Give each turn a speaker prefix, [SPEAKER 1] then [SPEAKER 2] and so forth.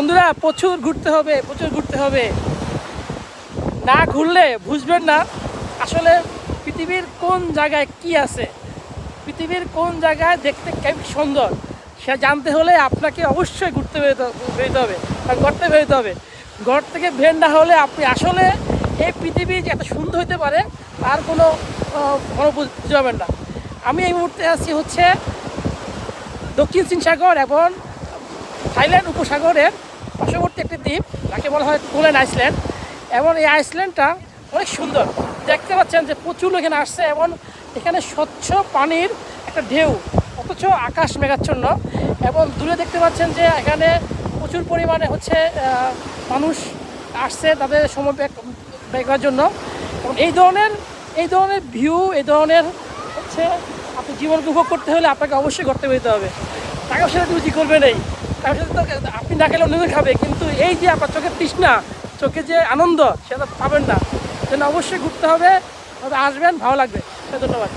[SPEAKER 1] বন্ধুরা, প্রচুর ঘুরতে হবে, প্রচুর ঘুরতে হবে। না ঘুরলে বুঝবেন না আসলে পৃথিবীর কোন জায়গায় কি আছে। পৃথিবীর কোন জায়গায় দেখতে কেমন সুন্দর, সে জানতে হলে আপনাকে অবশ্যই ঘুরতে বেরোতে হবে আর ঘরতে বেরোতে হবে। ঘর থেকে বের না হলে আপনি আসলে এই পৃথিবী যে এত সুন্দর হতে পারে, তার কোনো কোনো বুঝতে পারবেন না। আমি এই মুহূর্তে আছি হচ্ছে দক্ষিণ চীন সাগর এবং থাইল্যান্ড উপসাগরের পার্শ্ববর্তী একটি দ্বীপ, যাকে বলা হয় কোলেন আইসল্যান্ড। এবং এই আইসল্যান্ডটা অনেক সুন্দর। দেখতে পাচ্ছেন যে প্রচুর এখানে আসছে এবং এখানে স্বচ্ছ পানির একটা ঢেউ, অথচ আকাশ মেঘাচ্ছন্ন। এবং দূরে দেখতে পাচ্ছেন যে এখানে প্রচুর পরিমাণে হচ্ছে মানুষ আসছে তাদের সময় ব্যয় করার জন্য। এবং এই ধরনের এই ধরনের ভিউ এই ধরনের হচ্ছে, আপনি জীবন উপভোগ করতে হলে আপনাকে অবশ্যই করতে বেরোতে হবে। টাকা পয়সা তুমি কি করবে নেই? পয়সা তো আপনি না খেলে অন্যদের খাবে, কিন্তু এই যে আপনার চোখের তৃষ্ণা, চোখে যে আনন্দ, সেটা পাবেন না। জন্য অবশ্যই ঘুরতে হবে আসবেন, ভালো লাগবে। ধন্যবাদ।